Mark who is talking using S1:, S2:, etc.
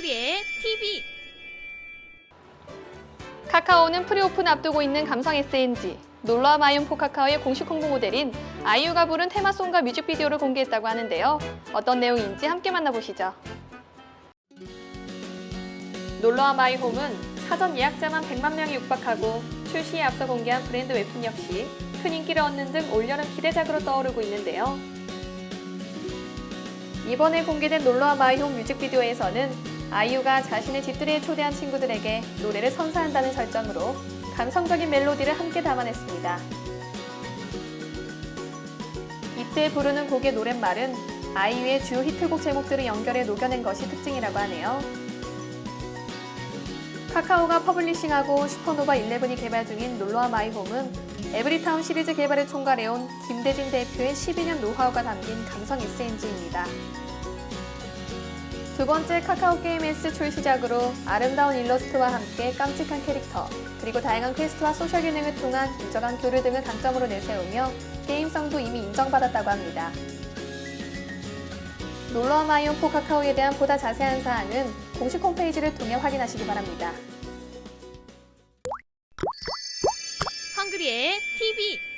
S1: TV
S2: 카카오는 프리오픈 앞두고 있는 감성 SNG, 놀러와 마이온포 카카오의 공식 홍보 모델인 아이유가 부른 테마송과 뮤직비디오를 공개했다고 하는데요. 어떤 내용인지 함께 만나보시죠. 놀러와 마이홈은 사전 예약자만 100만 명이 육박하고 출시에 앞서 공개한 브랜드 웹툰 역시 큰 인기를 얻는 등 올여름 기대작으로 떠오르고 있는데요. 이번에 공개된 놀러와 마이홈 뮤직비디오에서는 아이유가 자신의 집들이에 초대한 친구들에게 노래를 선사한다는 설정으로 감성적인 멜로디를 함께 담아냈습니다. 이때 부르는 곡의 노랫말은 아이유의 주요 히트곡 제목들을 연결해 녹여낸 것이 특징이라고 하네요. 카카오가 퍼블리싱하고 슈퍼노바 11이 개발 중인 놀러와 마이홈은 에브리타운 시리즈 개발을 총괄해온 김대진 대표의 12년 노하우가 담긴 감성 SNG입니다. 두 번째 카카오 게임 S 출시작으로 아름다운 일러스트와 함께 깜찍한 캐릭터, 그리고 다양한 퀘스트와 소셜 기능을 통한 간 교류 등을 강점으로 내세우며 게임성도 이미 인정받았다고 합니다. 놀러와 마이온포 카카오에 대한 보다 자세한 사항은 공식 홈페이지를 통해 확인하시기 바랍니다.
S1: 헝그리의 TV